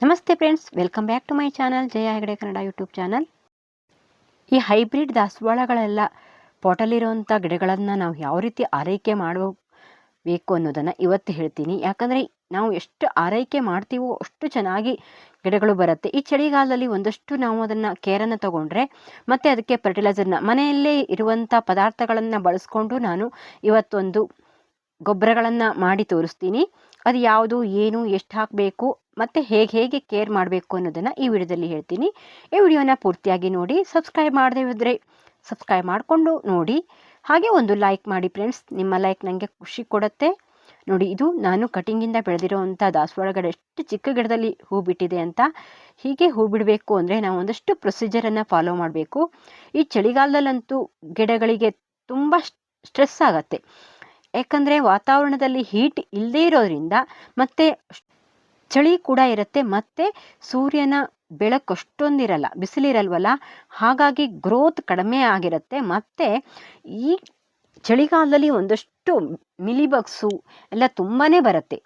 ನಮಸ್ತೆ friends welcome back to my channel Jaya Hegde Kannada YouTube channel ಈ hybrid ದಾಸವಾಳಗಳೆಲ್ಲ ಪಾಟಲ್ಲಿರುವಂಥ ಗಿಡಗಳನ್ನು ನಾವು ಯಾವ ರೀತಿ ಆರೈಕೆ ಮಾಡಬೇಕು ಅನ್ನೋದನ್ನು ಇವತ್ತು ಹೇಳ್ತೀನಿ. ಯಾಕಂದರೆ ನಾವು ಎಷ್ಟು ಆರೈಕೆ ಮಾಡ್ತೀವೋ ಅಷ್ಟು ಚೆನ್ನಾಗಿ ಗಿಡಗಳು ಬರುತ್ತೆ. ಈ ಚಳಿಗಾಲದಲ್ಲಿ ಒಂದಷ್ಟು ನಾವು ಅದನ್ನು ಕೇರನ್ನು ತಗೊಂಡ್ರೆ ಮತ್ತು ಅದಕ್ಕೆ ಫರ್ಟಿಲೈಸರ್ನ ಮನೆಯಲ್ಲೇ ಇರುವಂಥ ಪದಾರ್ಥಗಳನ್ನು ಬಳಸ್ಕೊಂಡು ನಾನು ಇವತ್ತೊಂದು ಗೊಬ್ಬರಗಳನ್ನು ಮಾಡಿ ತೋರಿಸ್ತೀನಿ. ಅದು ಯಾವುದು, ಏನು, ಎಷ್ಟು ಹಾಕಬೇಕು, ಮತ್ತು ಹೇಗೆ ಹೇಗೆ ಕೇರ್ ಮಾಡಬೇಕು ಅನ್ನೋದನ್ನು ಈ ವಿಡಿಯೋದಲ್ಲಿ ಹೇಳ್ತೀನಿ. ಈ ವಿಡಿಯೋನ ಪೂರ್ತಿಯಾಗಿ ನೋಡಿ, ಸಬ್ಸ್ಕ್ರೈಬ್ ಮಾಡದೇ ಇದ್ದರೆ ಸಬ್ಸ್ಕ್ರೈಬ್ ಮಾಡಿಕೊಂಡು ನೋಡಿ. ಹಾಗೆ ಒಂದು ಲೈಕ್ ಮಾಡಿ ಫ್ರೆಂಡ್ಸ್, ನಿಮ್ಮ ಲೈಕ್ ನನಗೆ ಖುಷಿ ಕೊಡುತ್ತೆ. ನೋಡಿ, ಇದು ನಾನು ಕಟಿಂಗಿಂದ ಬೆಳೆದಿರೋವಂಥ ದಾಸವಾಳ ಗಿಡ ಎಷ್ಟು ಚಿಕ್ಕ ಗಿಡದಲ್ಲಿ ಹೂ ಬಿಟ್ಟಿದೆ ಅಂತ. ಹೀಗೆ ಹೂ ಬಿಡಬೇಕು ಅಂದರೆ ನಾವು ಒಂದಷ್ಟು ಪ್ರೊಸೀಜರನ್ನು ಫಾಲೋ ಮಾಡಬೇಕು. ಈ ಚಳಿಗಾಲದಲ್ಲಂತೂ ಗಿಡಗಳಿಗೆ ತುಂಬ ಸ್ಟ್ರೆಸ್ ಆಗತ್ತೆ. ಯಾಕಂದರೆ ವಾತಾವರಣದಲ್ಲಿ ಹೀಟ್ ಇಲ್ಲದೇ ಇರೋದ್ರಿಂದ ಮತ್ತು ಚಳಿ ಕೂಡ ಇರುತ್ತೆ, ಮತ್ತು ಸೂರ್ಯನ ಬೆಳಕು ಅಷ್ಟೊಂದಿರಲ್ಲ, ಬಿಸಿಲಿರಲ್ವಲ್ಲ? ಹಾಗಾಗಿ ಗ್ರೋತ್ ಕಡಿಮೆ ಆಗಿರುತ್ತೆ. ಮತ್ತು ಈ ಚಳಿಗಾಲದಲ್ಲಿ ಒಂದಷ್ಟು ಮಿಲಿಬಗ್ಸು ಎಲ್ಲ ತುಂಬಾ ಬರುತ್ತೆ.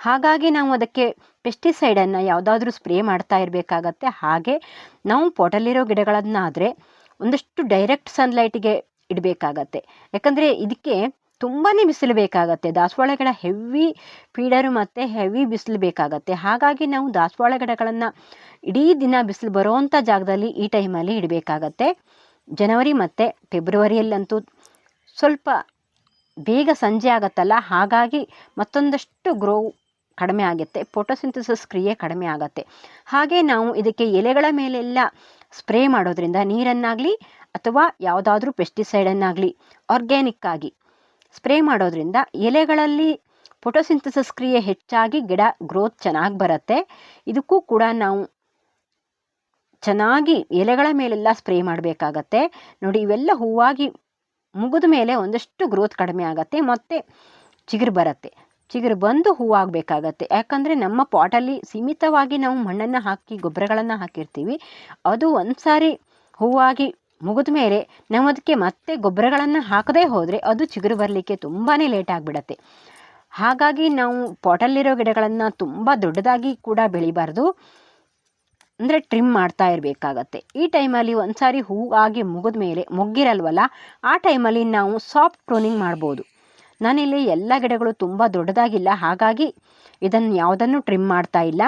ಹಾಗಾಗಿ ನಾವು ಅದಕ್ಕೆ ಪೆಸ್ಟಿಸೈಡನ್ನು ಯಾವುದಾದ್ರೂ ಸ್ಪ್ರೇ ಮಾಡ್ತಾ ಇರಬೇಕಾಗತ್ತೆ. ಹಾಗೆ ನಾವು ಪೊಟಲಿರೋ ಗಿಡಗಳನ್ನಾದರೆ ಒಂದಷ್ಟು ಡೈರೆಕ್ಟ್ ಸನ್ಲೈಟಿಗೆ ಇಡಬೇಕಾಗತ್ತೆ. ಯಾಕಂದರೆ ಇದಕ್ಕೆ ತುಂಬಾ ಬಿಸಿಲು ಬೇಕಾಗತ್ತೆ ದಾಸವಾಳ ಗಿಡ ಹೆವಿ ಪೀಡರು ಮತ್ತು ಹೆವಿ ಬಿಸಿಲು ಬೇಕಾಗತ್ತೆ ಹಾಗಾಗಿ ನಾವು ದಾಸವಾಳ ಗಿಡಗಳನ್ನು ಇಡೀ ದಿನ ಬಿಸಿಲು ಬರೋವಂಥ ಜಾಗದಲ್ಲಿ ಈ ಟೈಮಲ್ಲಿ ಇಡಬೇಕಾಗತ್ತೆ. ಜನವರಿ ಮತ್ತು ಫೆಬ್ರವರಿಯಲ್ಲಂತೂ ಸ್ವಲ್ಪ ಬೇಗ ಸಂಜೆ ಆಗುತ್ತಲ್ಲ? ಹಾಗಾಗಿ ಮತ್ತೊಂದಷ್ಟು ಗ್ರೋ ಕಡಿಮೆ ಆಗುತ್ತೆ. ಫೋಟೋಸಿಂಥಸಿಸ್ ಕ್ರಿಯೆ ಕಡಿಮೆ ಆಗುತ್ತೆ. ಹಾಗೆ ನಾವು ಇದಕ್ಕೆ ಎಲೆಗಳ ಮೇಲೆಲ್ಲ ಸ್ಪ್ರೇ ಮಾಡೋದ್ರಿಂದ ನೀರನ್ನಾಗಲಿ ಅಥವಾ ಯಾವುದಾದ್ರೂ ಪೆಸ್ಟಿಸೈಡನ್ನಾಗಲಿ ಆರ್ಗ್ಯಾನಿಕ್ ಆಗಿ ಸ್ಪ್ರೇ ಮಾಡೋದ್ರಿಂದ ಎಲೆಗಳಲ್ಲಿ ಫೋಟೋಸಿಂಥಸಿಸ್ ಕ್ರಿಯೆ ಹೆಚ್ಚಾಗಿ ಗಿಡ ಗ್ರೋತ್ ಚೆನ್ನಾಗಿ ಬರುತ್ತೆ. ಇದಕ್ಕೂ ಕೂಡ ನಾವು ಚೆನ್ನಾಗಿ ಎಲೆಗಳ ಮೇಲೆಲ್ಲ ಸ್ಪ್ರೇ ಮಾಡಬೇಕಾಗತ್ತೆ. ನೋಡಿ, ಇವೆಲ್ಲ ಹೂವಾಗಿ ಮುಗಿದ ಮೇಲೆ ಒಂದಷ್ಟು ಗ್ರೋತ್ ಕಡಿಮೆ ಆಗುತ್ತೆ, ಮತ್ತು ಚಿಗುರು ಬರುತ್ತೆ. ಚಿಗುರು ಬಂದು ಹೂವಾಗಬೇಕಾಗತ್ತೆ. ಯಾಕಂದರೆ ನಮ್ಮ ಪಾಟಲ್ಲಿ ಸೀಮಿತವಾಗಿ ನಾವು ಮಣ್ಣನ್ನು ಹಾಕಿ, ಗೊಬ್ಬರಗಳನ್ನು ಹಾಕಿರ್ತೀವಿ. ಅದು ಒಂದು ಸಾರಿ ಹೂವಾಗಿ ಮುಗಿದ ಮೇಲೆ ನಾವು ಅದಕ್ಕೆ ಮತ್ತೆ ಗೊಬ್ಬರಗಳನ್ನು ಹಾಕದೇ ಹೋದರೆ ಅದು ಚಿಗುರು ಬರಲಿಕ್ಕೆ ತುಂಬಾ ಲೇಟ್ ಆಗಿಬಿಡತ್ತೆ. ಹಾಗಾಗಿ ನಾವು ಪಾಟಲ್ಲಿರೋ ಗಿಡಗಳನ್ನು ತುಂಬ ದೊಡ್ಡದಾಗಿ ಕೂಡ ಬೆಳಿಬಾರ್ದು. ಅಂದರೆ ಟ್ರಿಮ್ ಮಾಡ್ತಾ ಇರಬೇಕಾಗತ್ತೆ. ಈ ಟೈಮಲ್ಲಿ ಒಂದು ಸಾರಿ ಹೂವಾಗಿ ಮುಗಿದ ಮೇಲೆ ಮೊಗ್ಗಿರಲ್ವಲ್ಲ, ಆ ಟೈಮಲ್ಲಿ ನಾವು ಸಾಫ್ಟ್ ಪ್ರೂನಿಂಗ್ ಮಾಡ್ಬೋದು. ನಾನಿಲ್ಲಿ ಎಲ್ಲ ಗಿಡಗಳು ತುಂಬ ದೊಡ್ಡದಾಗಿಲ್ಲ, ಹಾಗಾಗಿ ಇದನ್ನು ಯಾವುದನ್ನು ಟ್ರಿಮ್ ಮಾಡ್ತಾ ಇಲ್ಲ.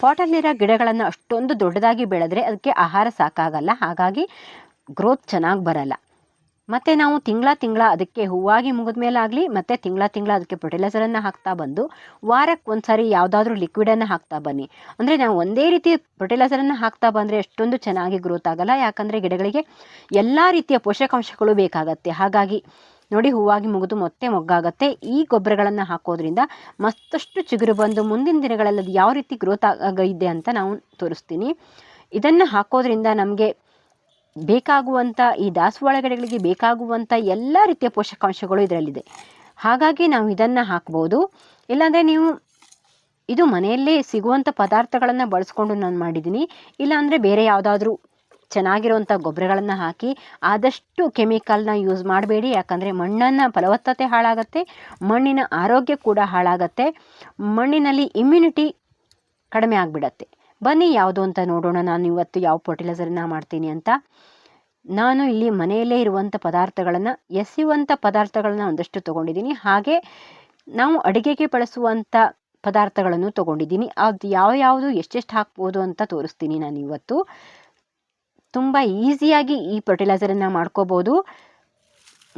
ಪಾಟಲ್ಲಿರೋ ಗಿಡಗಳನ್ನು ಅಷ್ಟೊಂದು ದೊಡ್ಡದಾಗಿ ಬೆಳೆದ್ರೆ ಅದಕ್ಕೆ ಆಹಾರ ಸಾಕಾಗಲ್ಲ. ಹಾಗಾಗಿ ಗ್ರೋತ್ ಚೆನ್ನಾಗಿ ಬರಲ್ಲ. ಮತ್ತು ನಾವು ತಿಂಗಳ ತಿಂಗಳ ಅದಕ್ಕೆ ಹೂವಾಗಿ ಮುಗಿದ ಮೇಲಾಗಲಿ, ಮತ್ತು ತಿಂಗಳ ತಿಂಗಳ ಅದಕ್ಕೆ ಫರ್ಟಿಲೈಸರನ್ನು ಹಾಕ್ತಾ ಬಂದು ವಾರಕ್ಕೆ ಒಂದು ಸಾರಿ ಯಾವುದಾದ್ರೂ ಲಿಕ್ವಿಡನ್ನು ಹಾಕ್ತಾ ಬನ್ನಿ. ಅಂದರೆ ನಾವು ಒಂದೇ ರೀತಿ ಫರ್ಟಿಲೈಸರನ್ನು ಹಾಕ್ತಾ ಬಂದರೆ ಅಷ್ಟೊಂದು ಚೆನ್ನಾಗಿ ಗ್ರೋತ್ ಆಗಲ್ಲ. ಯಾಕಂದರೆ ಗಿಡಗಳಿಗೆ ಎಲ್ಲ ರೀತಿಯ ಪೋಷಕಾಂಶಗಳು ಬೇಕಾಗತ್ತೆ. ಹಾಗಾಗಿ ನೋಡಿ ಹೂವಾಗಿ ಮುಗಿದು ಮತ್ತೆ ಮೊಗ್ಗಾಗತ್ತೆ. ಈ ಗೊಬ್ಬರಗಳನ್ನು ಹಾಕೋದ್ರಿಂದ ಮತ್ತಷ್ಟು ಚಿಗುರು ಬಂದು ಮುಂದಿನ ದಿನಗಳಲ್ಲಿ ಅದು ಯಾವ ರೀತಿ ಗ್ರೋತ್ ಆಗಿದೆ ಅಂತ ನಾವು ತೋರಿಸ್ತೀನಿ. ಇದನ್ನು ಹಾಕೋದ್ರಿಂದ ನಮಗೆ ಬೇಕಾಗುವಂಥ ಈ ದಾಸವಾಳ ಗಿಡಗಳಿಗೆ ಬೇಕಾಗುವಂಥ ಎಲ್ಲ ರೀತಿಯ ಪೋಷಕಾಂಶಗಳು ಇದರಲ್ಲಿದೆ. ಹಾಗಾಗಿ ನಾವು ಇದನ್ನು ಹಾಕ್ಬೋದು. ಇಲ್ಲಾಂದರೆ ನೀವು ಇದು ಮನೆಯಲ್ಲೇ ಸಿಗುವಂಥ ಪದಾರ್ಥಗಳನ್ನು ಬಳಸ್ಕೊಂಡು ನಾನು ಮಾಡಿದ್ದೀನಿ. ಇಲ್ಲಾಂದರೆ ಬೇರೆ ಯಾವುದಾದ್ರೂ ಚೆನ್ನಾಗಿರುವಂಥ ಗೊಬ್ಬರಗಳನ್ನು ಹಾಕಿ ಆದಷ್ಟು ಕೆಮಿಕಲ್ನ ಯೂಸ್ ಮಾಡಬೇಡಿ. ಯಾಕಂದರೆ ಮಣ್ಣನ್ನು ಫಲವತ್ತತೆ ಹಾಳಾಗತ್ತೆ, ಮಣ್ಣಿನ ಆರೋಗ್ಯ ಕೂಡ ಹಾಳಾಗತ್ತೆ, ಮಣ್ಣಿನಲ್ಲಿ ಇಮ್ಯುನಿಟಿ ಕಡಿಮೆ ಆಗಿಬಿಡತ್ತೆ. ಬನ್ನಿ ಯಾವುದು ಅಂತ ನೋಡೋಣ. ನಾನು ಇವತ್ತು ಯಾವ ಫರ್ಟಿಲೈಸರನ್ನ ಮಾಡ್ತೀನಿ ಅಂತ. ನಾನು ಇಲ್ಲಿ ಮನೆಯಲ್ಲೇ ಇರುವಂಥ ಪದಾರ್ಥಗಳನ್ನು, ಎಸೆಯುವಂಥ ಪದಾರ್ಥಗಳನ್ನ ಒಂದಷ್ಟು ತೊಗೊಂಡಿದ್ದೀನಿ. ಹಾಗೆ ನಾವು ಅಡುಗೆಗೆ ಬಳಸುವಂಥ ಪದಾರ್ಥಗಳನ್ನು ತೊಗೊಂಡಿದ್ದೀನಿ. ಅದು ಯಾವ ಯಾವುದು, ಎಷ್ಟೆಷ್ಟು ಹಾಕ್ಬೋದು ಅಂತ ತೋರಿಸ್ತೀನಿ ನಾನು ಇವತ್ತು. ತುಂಬ ಈಸಿಯಾಗಿ ಈ ಫರ್ಟಿಲೈಸರನ್ನು ಮಾಡ್ಕೋಬೋದು.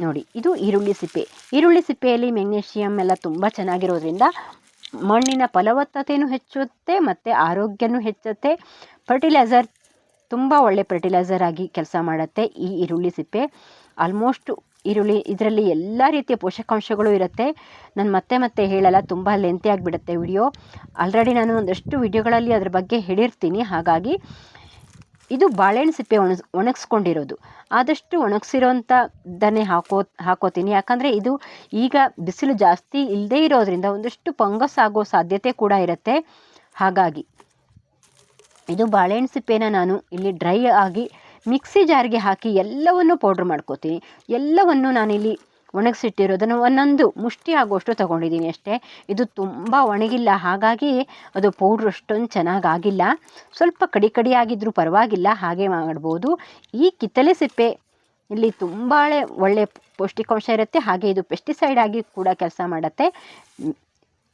ನೋಡಿ, ಇದು ಈರುಳ್ಳಿ ಸಿಪ್ಪೆ. ಈರುಳ್ಳಿ ಸಿಪ್ಪೆಯಲ್ಲಿ ಮೆಗ್ನೀಷಿಯಮ್ ಎಲ್ಲ ತುಂಬ ಚೆನ್ನಾಗಿರೋದ್ರಿಂದ ಮಣ್ಣಿನ ಫಲವತ್ತತೆಯೂ ಹೆಚ್ಚುತ್ತೆ ಮತ್ತು ಆರೋಗ್ಯನೂ ಹೆಚ್ಚುತ್ತೆ. ಫರ್ಟಿಲೈಸರ್ ತುಂಬ ಒಳ್ಳೆ ಫರ್ಟಿಲೈಸರ್ ಆಗಿ ಕೆಲಸ ಮಾಡುತ್ತೆ ಈ ಈರುಳ್ಳಿ ಸಿಪ್ಪೆ. ಆಲ್ಮೋಸ್ಟ್ ಈರುಳ್ಳಿ ಇದರಲ್ಲಿ ಎಲ್ಲ ರೀತಿಯ ಪೋಷಕಾಂಶಗಳು ಇರುತ್ತೆ. ನಾನು ಮತ್ತೆ ಮತ್ತೆ ಹೇಳಲ್ಲ, ತುಂಬ ಲೆಂತಿ ಆಗಿಬಿಡುತ್ತೆ ವಿಡಿಯೋ ಆಲ್ರೆಡಿ ನಾನು ಒಂದಷ್ಟು ವಿಡಿಯೋಗಳಲ್ಲಿ ಅದ್ರ ಬಗ್ಗೆ ಹೇಳಿರ್ತೀನಿ. ಹಾಗಾಗಿ ಇದು ಬಾಳೆಹಣ್ಣು ಸಿಪ್ಪೆ ಒಣಸ್, ಒಣಗಿಸ್ಕೊಂಡಿರೋದು. ಆದಷ್ಟು ಒಣಗಿಸಿರೋಂಥದ್ದನ್ನೇ ಹಾಕೋ, ಹಾಕೋತೀನಿ. ಯಾಕಂದರೆ ಇದು ಈಗ ಬಿಸಿಲು ಜಾಸ್ತಿ ಇಲ್ಲದೇ ಇರೋದ್ರಿಂದ ಒಂದಷ್ಟು ಫಂಗಸ್ ಆಗೋ ಸಾಧ್ಯತೆ ಕೂಡ ಇರುತ್ತೆ. ಹಾಗಾಗಿ ಇದು ಬಾಳೆಹಣ್ಣು ಸಿಪ್ಪೆನ ನಾನು ಇಲ್ಲಿ ಡ್ರೈ ಆಗಿ ಮಿಕ್ಸಿ ಜಾರ್ಗೆ ಹಾಕಿ ಎಲ್ಲವನ್ನು ಪೌಡ್ರ್ ಮಾಡ್ಕೋತೀನಿ. ಎಲ್ಲವನ್ನು ನಾನಿಲ್ಲಿ ಒಣಗಿಸಿಟ್ಟಿರೋದನ್ನು ಒಂದೊಂದು ಮುಷ್ಟಿ ಆಗುವಷ್ಟು ತೊಗೊಂಡಿದ್ದೀನಿ ಅಷ್ಟೇ. ಇದು ತುಂಬ ಒಣಗಿಲ್ಲ, ಹಾಗಾಗಿ ಅದು ಪೌಡ್ರ್ ಅಷ್ಟೊಂದು ಚೆನ್ನಾಗಾಗಿಲ್ಲ. ಸ್ವಲ್ಪ ಕಡಿ ಕಡಿ ಆಗಿದ್ರೂ ಪರವಾಗಿಲ್ಲ, ಹಾಗೆ ಮಾಡ್ಬೋದು. ಈ ಕಿತ್ತಲೆ ಸಿಪ್ಪೆ, ಇಲ್ಲಿ ತುಂಬ ಒಳ್ಳೆ ಪೌಷ್ಟಿಕಾಂಶ ಇರುತ್ತೆ, ಹಾಗೆ ಇದು ಪೆಸ್ಟಿಸೈಡ್ ಆಗಿ ಕೂಡ ಕೆಲಸ ಮಾಡುತ್ತೆ.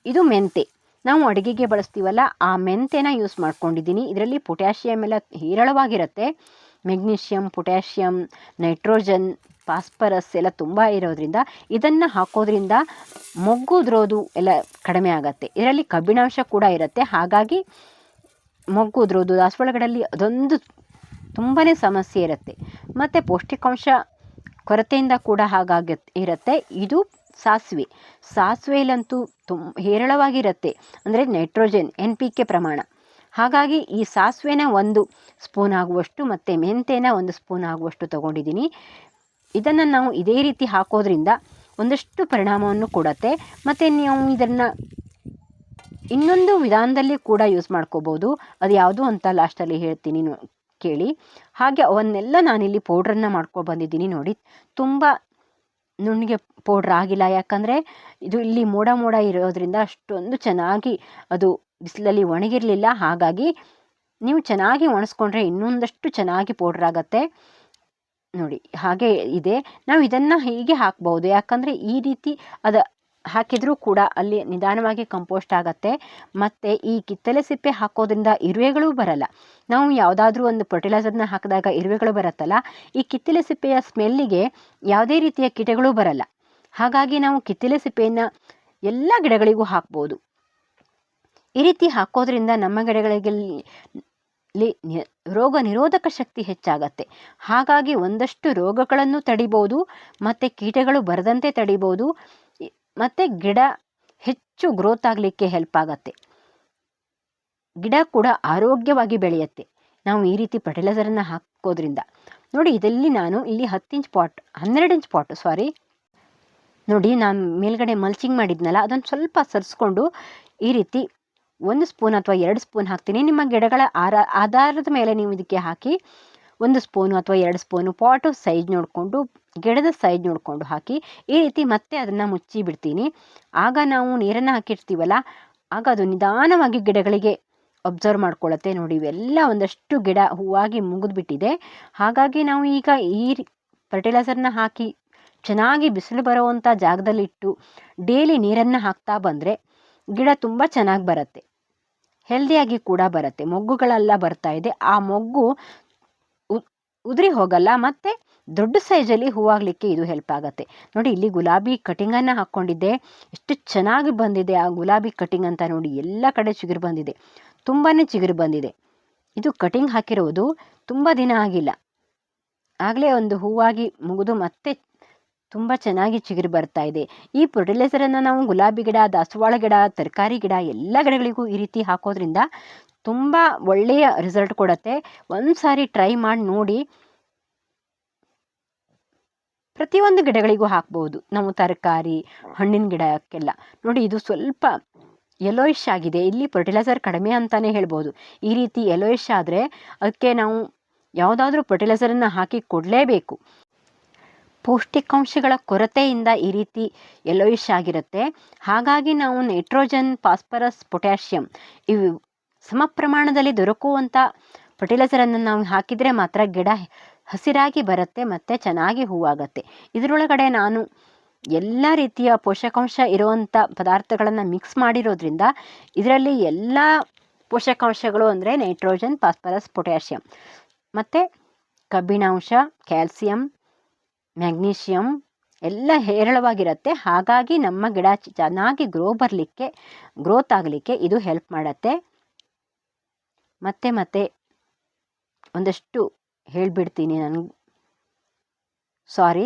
ಇದು ಮೆಂತೆ. ನಾವು ಅಡುಗೆಗೆ ಬಳಸ್ತೀವಲ್ಲ, ಆ ಮೆಂತೆನ ಯೂಸ್ ಮಾಡ್ಕೊಂಡಿದ್ದೀನಿ. ಇದರಲ್ಲಿ ಪೊಟ್ಯಾಷಿಯಮ್ ಎಲ್ಲ ಹೇರಳವಾಗಿರುತ್ತೆ. ಮೆಗ್ನೀಷಿಯಮ್ ಪೊಟ್ಯಾಷಿಯಮ್ ನೈಟ್ರೋಜನ್ ಫಾಸ್ಫರಸ್ ಎಲ್ಲ ತುಂಬ ಇರೋದ್ರಿಂದ ಇದನ್ನು ಹಾಕೋದ್ರಿಂದ ಮೊಗ್ಗುದ್ರೋದು ಎಲ್ಲ ಕಡಿಮೆ ಆಗುತ್ತೆ. ಇದರಲ್ಲಿ ಕಬ್ಬಿಣಾಂಶ ಕೂಡ ಇರುತ್ತೆ. ಹಾಗಾಗಿ ಮೊಗ್ಗುದ್ರೋದು ದಾಸವಾಳಗಳಲ್ಲಿ ಅದೊಂದು ತುಂಬಾ ಸಮಸ್ಯೆ ಇರುತ್ತೆ. ಮತ್ತು ಪೌಷ್ಟಿಕಾಂಶ ಕೊರತೆಯಿಂದ ಕೂಡ ಹಾಗಾಗಿ ಇರುತ್ತೆ. ಇದು ಸಾಸಿವೆ. ಸಾಸಿವೆಯಲ್ಲಂತೂ ತುಂ, ಹೇರಳವಾಗಿರುತ್ತೆ. ಅಂದರೆ ನೈಟ್ರೋಜನ್, ಎನ್ ಪಿ ಕೆ ಪ್ರಮಾಣ. ಹಾಗಾಗಿ ಈ ಸಾಸಿವೆನ ಒಂದು ಸ್ಪೂನ್ ಆಗುವಷ್ಟು ಮತ್ತು ಮೆಂತೆನ ಒಂದು ಸ್ಪೂನ್ ಆಗುವಷ್ಟು ತೊಗೊಂಡಿದ್ದೀನಿ. ಇದನ್ನು ನಾವು ಇದೇ ರೀತಿ ಹಾಕೋದ್ರಿಂದ ಒಂದಷ್ಟು ಪರಿಣಾಮವನ್ನು ಕೊಡುತ್ತೆ. ಮತ್ತು ನೀವು ಇದನ್ನು ಇನ್ನೊಂದು ವಿಧಾನದಲ್ಲಿ ಕೂಡ ಯೂಸ್ ಮಾಡ್ಕೋಬೋದು. ಅದು ಯಾವುದು ಅಂತ ಲಾಸ್ಟಲ್ಲಿ ಹೇಳ್ತೀನಿ ಕೇಳಿ. ಹಾಗೆ ಅವನ್ನೆಲ್ಲ ನಾನಿಲ್ಲಿ ಪೌಡ್ರನ್ನು ಮಾಡ್ಕೊಂಡು ಬಂದಿದ್ದೀನಿ ನೋಡಿ. ತುಂಬ ನುಣ್ಣಗೆ ಪೌಡ್ರ್ ಆಗಿಲ್ಲ. ಯಾಕಂದರೆ ಇದು ಇಲ್ಲಿ ಮೋಡ ಮೋಡ ಇರೋದ್ರಿಂದ ಅಷ್ಟೊಂದು ಚೆನ್ನಾಗಿ ಅದು ಬಿಸಿಲಲ್ಲಿ ಒಣಗಿರಲಿಲ್ಲ. ಹಾಗಾಗಿ ನೀವು ಚೆನ್ನಾಗಿ ಒಣಸ್ಕೊಂಡ್ರೆ ಇನ್ನೊಂದಷ್ಟು ಚೆನ್ನಾಗಿ ಪೌಡ್ರ್ ಆಗುತ್ತೆ. ನೋಡಿ, ಹಾಗೆ ಇದೆ. ನಾವು ಇದನ್ನು ಹೀಗೆ ಹಾಕ್ಬೋದು ಯಾಕಂದರೆ ಈ ರೀತಿ ಅದು ಹಾಕಿದರೂ ಕೂಡ ಅಲ್ಲಿ ನಿಧಾನವಾಗಿ ಕಂಪೋಸ್ಟ್ ಆಗುತ್ತೆ. ಮತ್ತು ಈ ಕಿತ್ತಲೆ ಸಿಪ್ಪೆ ಹಾಕೋದ್ರಿಂದ ಇರುವೆಗಳು ಬರಲ್ಲ. ನಾವು ಯಾವುದಾದ್ರೂ ಒಂದು ಫರ್ಟಿಲೈಸರ್ನ ಹಾಕಿದಾಗ ಇರುವೆಗಳು ಬರುತ್ತಲ್ಲ, ಈ ಕಿತ್ತಲೆ ಸಿಪ್ಪೆಯ ಸ್ಮೆಲ್ಲಿಗೆ ಯಾವುದೇ ರೀತಿಯ ಕೀಟಗಳು ಬರಲ್ಲ. ಹಾಗಾಗಿ ನಾವು ಕಿತ್ತಲೆ ಸಿಪ್ಪೆಯನ್ನು ಎಲ್ಲ ಗಿಡಗಳಿಗೂ ಹಾಕ್ಬೋದು ಈ ರೀತಿ ಹಾಕೋದ್ರಿಂದ ನಮ್ಮ ಗಿಡಗಳಿಗೆ ಲಿ ರೋಗ ನಿರೋಧಕ ಶಕ್ತಿ ಹೆಚ್ಚಾಗತ್ತೆ. ಹಾಗಾಗಿ ಒಂದಷ್ಟು ರೋಗಗಳನ್ನು ತಡಿಬೋದು, ಮತ್ತು ಕೀಟಗಳು ಬರದಂತೆ ತಡಿಬೋದು ಮತ್ತು ಗಿಡ ಹೆಚ್ಚು ಗ್ರೋತ್ ಆಗಲಿಕ್ಕೆ ಹೆಲ್ಪ್ ಆಗತ್ತೆ. ಗಿಡ ಕೂಡ ಆರೋಗ್ಯವಾಗಿ ಬೆಳೆಯುತ್ತೆ. ನಾವು ಈ ರೀತಿ ಫರ್ಟಿಲೈಸರನ್ನು ಹಾಕೋದ್ರಿಂದ. ನೋಡಿ, ಇದರಲ್ಲಿ ನಾನು ಇಲ್ಲಿ ಹತ್ತು ಇಂಚ್ ಪಾಟ್ ಹನ್ನೆರಡು ಇಂಚ್ ಪಾಟ್ ಸಾರಿ ನೋಡಿ, ನಾನು ಮೇಲ್ಗಡೆ ಮಲ್ಚಿಂಗ್ ಮಾಡಿದ್ನಲ್ಲ ಅದನ್ನು ಸ್ವಲ್ಪ ಸರಿಸ್ಕೊಂಡು ಈ ರೀತಿ ಒಂದು ಸ್ಪೂನ್ ಅಥವಾ ಎರಡು ಸ್ಪೂನ್ ಹಾಕ್ತೀನಿ. ನಿಮ್ಮ ಗಿಡಗಳ ಆರ, ಆಧಾರದ ಮೇಲೆ ನೀವು ಇದಕ್ಕೆ ಹಾಕಿ ಒಂದು ಸ್ಪೂನು ಅಥವಾ ಎರಡು ಸ್ಪೂನು ಪಾಟು ಸೈಜ್ ನೋಡಿಕೊಂಡು, ಗಿಡದ ಸೈಜ್ ನೋಡಿಕೊಂಡು ಹಾಕಿ, ಈ ರೀತಿ ಮತ್ತೆ ಅದನ್ನು ಮುಚ್ಚಿ ಬಿಡ್ತೀನಿ. ಆಗ ನಾವು ನೀರನ್ನು ಹಾಕಿರ್ತೀವಲ್ಲ, ಆಗ ಅದು ನಿಧಾನವಾಗಿ ಗಿಡಗಳಿಗೆ ಅಬ್ಸರ್ವ್ ಮಾಡ್ಕೊಳ್ಳುತ್ತೆ. ನೋಡಿ, ಇವೆಲ್ಲ ಒಂದಷ್ಟು ಗಿಡ ಹೂವಾಗಿ ಮುಗಿದ್ಬಿಟ್ಟಿದೆ. ಹಾಗಾಗಿ ನಾವು ಈಗ ಈ ಫರ್ಟಿಲೈಸರ್ನ ಹಾಕಿ, ಚೆನ್ನಾಗಿ ಬಿಸಿಲು ಬರುವಂಥ ಜಾಗದಲ್ಲಿಟ್ಟು ಡೈಲಿ ನೀರನ್ನು ಹಾಕ್ತಾ ಬಂದರೆ ಗಿಡ ತುಂಬ ಚೆನ್ನಾಗಿ ಬರುತ್ತೆ. ಹೆಲ್ದಿಯಾಗಿ ಕೂಡ ಬರುತ್ತೆ. ಮೊಗ್ಗುಗಳೆಲ್ಲ ಬರ್ತಾ ಇದೆ. ಆ ಮೊಗ್ಗು ಉದುರಿ ಹೋಗಲ್ಲ, ಮತ್ತು ದೊಡ್ಡ ಸೈಜಲ್ಲಿ ಹೂವಾಗಲಿಕ್ಕೆ ಇದು ಹೆಲ್ಪ್ ಆಗುತ್ತೆ. ನೋಡಿ, ಇಲ್ಲಿ ಗುಲಾಬಿ ಕಟಿಂಗನ್ನು ಹಾಕ್ಕೊಂಡಿದ್ದೆ. ಎಷ್ಟು ಚೆನ್ನಾಗಿ ಬಂದಿದೆ ಆ ಗುಲಾಬಿ ಕಟಿಂಗ್ ಅಂತ ನೋಡಿ. ಎಲ್ಲ ಕಡೆ ಚಿಗುರು ಬಂದಿದೆ. ತುಂಬಾ ಚಿಗುರು ಬಂದಿದೆ. ಇದು ಕಟಿಂಗ್ ಹಾಕಿರೋದು ತುಂಬ ದಿನ ಆಗಿಲ್ಲ. ಆಗಲೇ ಒಂದು ಹೂವಾಗಿ ಮುಗಿದು ಮತ್ತೆ ತುಂಬ ಚೆನ್ನಾಗಿ ಚಿಗುರು ಬರ್ತಾ ಇದೆ. ಈ ಫರ್ಟಿಲೈಸರನ್ನು ನಾವು ಗುಲಾಬಿ ಗಿಡ, ದಾಸವಾಳ ಗಿಡ, ತರಕಾರಿ ಗಿಡ ಎಲ್ಲ ಗಿಡಗಳಿಗೂ ಈ ರೀತಿ ಹಾಕೋದ್ರಿಂದ ತುಂಬ ಒಳ್ಳೆಯ ರಿಸಲ್ಟ್ ಕೊಡುತ್ತೆ. ಒಂದು ಸಾರಿ ಟ್ರೈ ಮಾಡಿ ನೋಡಿ ಪ್ರತಿಯೊಂದು ಗಿಡಗಳಿಗೂ ಹಾಕ್ಬೋದು. ನಾವು ತರಕಾರಿ, ಹಣ್ಣಿನ ಗಿಡಕ್ಕೆಲ್ಲ. ನೋಡಿ ಇದು ಸ್ವಲ್ಪ ಯೆಲೋಯಿಶ್ ಆಗಿದೆ. ಇಲ್ಲಿ ಫರ್ಟಿಲೈಸರ್ ಕಡಿಮೆ ಅಂತಲೇ ಹೇಳ್ಬೋದು. ಈ ರೀತಿ ಯೆಲೋಯಿಶ್ ಆದರೆ ಅದಕ್ಕೆ ನಾವು ಯಾವುದಾದ್ರೂ ಫರ್ಟಿಲೈಸರನ್ನು ಹಾಕಿ ಕೊಡಲೇಬೇಕು. ಪೌಷ್ಟಿಕಾಂಶಗಳ ಕೊರತೆಯಿಂದ ಈ ರೀತಿ ಎಲೋಯಿಶ್ ಆಗಿರುತ್ತೆ. ಹಾಗಾಗಿ ನಾವು ನೈಟ್ರೋಜನ್ ಫಾಸ್ಫರಸ್ ಪೊಟ್ಯಾಷಿಯಂ ಇವು ಸಮ ಪ್ರಮಾಣದಲ್ಲಿ ದೊರಕುವಂಥ ಫರ್ಟಿಲೈಸರನ್ನು ನಾವು ಹಾಕಿದರೆ ಮಾತ್ರ ಗಿಡ ಹಸಿರಾಗಿ ಬರುತ್ತೆ ಮತ್ತು ಚೆನ್ನಾಗಿ ಹೂವಾಗತ್ತೆ. ಇದರೊಳಗಡೆ ನಾನು ಎಲ್ಲ ರೀತಿಯ ಪೋಷಕಾಂಶ ಇರುವಂಥ ಪದಾರ್ಥಗಳನ್ನು ಮಿಕ್ಸ್ ಮಾಡಿರೋದ್ರಿಂದ ಇದರಲ್ಲಿ ಎಲ್ಲ ಪೋಷಕಾಂಶಗಳು ಅಂದರೆ ನೈಟ್ರೋಜನ್ ಫಾಸ್ಫರಸ್ ಪೊಟ್ಯಾಷಿಯಂ ಮತ್ತು ಕಬ್ಬಿಣಾಂಶ ಕ್ಯಾಲ್ಸಿಯಂ ಮ್ಯಾಗ್ನೀಷಿಯಮ್ ಎಲ್ಲ ಹೇರಳವಾಗಿರುತ್ತೆ. ಹಾಗಾಗಿ ನಮ್ಮ ಗಿಡ ಚೆನ್ನಾಗಿ ಗ್ರೋ ಬರಲಿಕ್ಕೆ ಗ್ರೋತ್ ಆಗಲಿಕ್ಕೆ ಇದು ಹೆಲ್ಪ್ ಮಾಡುತ್ತೆ. ಮತ್ತೆ ಮತ್ತೆ ಒಂದಷ್ಟು ಹೇಳಿಬಿಡ್ತೀನಿ ನಾನು ಸಾರಿ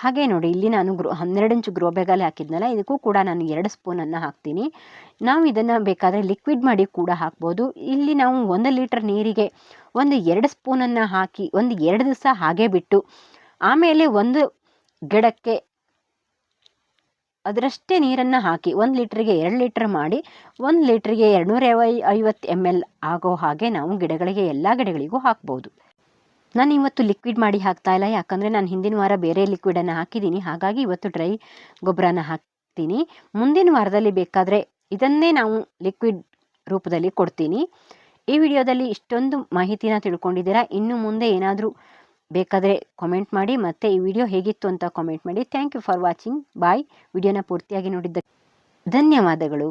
ಹಾಗೆ ನೋಡಿ, ಇಲ್ಲಿ ನಾನು ಗ್ರೋ ಹನ್ನೆರಡು ಇಂಚು ಗ್ರೋ ಬ್ಯಾಗಲ್ಲಿ ಹಾಕಿದ್ನಲ್ಲ, ಇದಕ್ಕೂ ಕೂಡ ನಾನು ಎರಡು ಸ್ಪೂನನ್ನು ಹಾಕ್ತೀನಿ. ನಾವು ಇದನ್ನು ಬೇಕಾದರೆ ಲಿಕ್ವಿಡ್ ಮಾಡಿ ಕೂಡ ಹಾಕ್ಬೋದು. ಇಲ್ಲಿ ನಾವು ಒಂದು ಲೀಟರ್ ನೀರಿಗೆ ಒಂದು ಎರಡು ಸ್ಪೂನನ್ನು ಹಾಕಿ, ಒಂದು ಎರಡು ದಿವಸ ಹಾಗೆ ಬಿಟ್ಟು, ಆಮೇಲೆ ಒಂದು ಗಿಡಕ್ಕೆ ಅದರಷ್ಟೇ ನೀರನ್ನು ಹಾಕಿ, ಒಂದು ಲೀಟ್ರಿಗೆ ಎರಡು ಲೀಟ್ರ್ ಮಾಡಿ, ಒಂದು ಲೀಟ್ರಿಗೆ ಎರಡುನೂರ ಐವತ್ತು ಎಂ ಆಗೋ ಹಾಗೆ ನಾವು ಗಿಡಗಳಿಗೆ, ಎಲ್ಲ ಗಿಡಗಳಿಗೂ ಹಾಕ್ಬೋದು. ನಾನು ಇವತ್ತು ಲಿಕ್ವಿಡ್ ಮಾಡಿ ಹಾಕ್ತಾ ಇಲ್ಲ. ಯಾಕಂದರೆ ನಾನು ಹಿಂದಿನ ವಾರ ಬೇರೆ ಲಿಕ್ವಿಡನ್ನು ಹಾಕಿದ್ದೀನಿ. ಹಾಗಾಗಿ ಇವತ್ತು ಡ್ರೈ ಗೊಬ್ಬರನ ಹಾಕ್ತೀನಿ. ಮುಂದಿನ ವಾರದಲ್ಲಿ ಬೇಕಾದರೆ ಇದನ್ನೇ ನಾವು ಲಿಕ್ವಿಡ್ ರೂಪದಲ್ಲಿ ಕೊಡ್ತೀನಿ. ಈ ವಿಡಿಯೋದಲ್ಲಿ ಇಷ್ಟೊಂದು ಮಾಹಿತಿನ ತಿಳ್ಕೊಂಡಿದ್ದೀರಾ? ಇನ್ನು ಮುಂದೆ ಏನಾದರೂ ಬೇಕಾದರೆ ಕಾಮೆಂಟ್ ಮಾಡಿ. ಮತ್ತು ಈ ವಿಡಿಯೋ ಹೇಗಿತ್ತು ಅಂತ ಕಾಮೆಂಟ್ ಮಾಡಿ. Thank you for watching bye ವಿಡಿಯೋನ ಪೂರ್ತಿಯಾಗಿ ನೋಡಿದ್ದಕ್ಕೆ ಧನ್ಯವಾದಗಳು.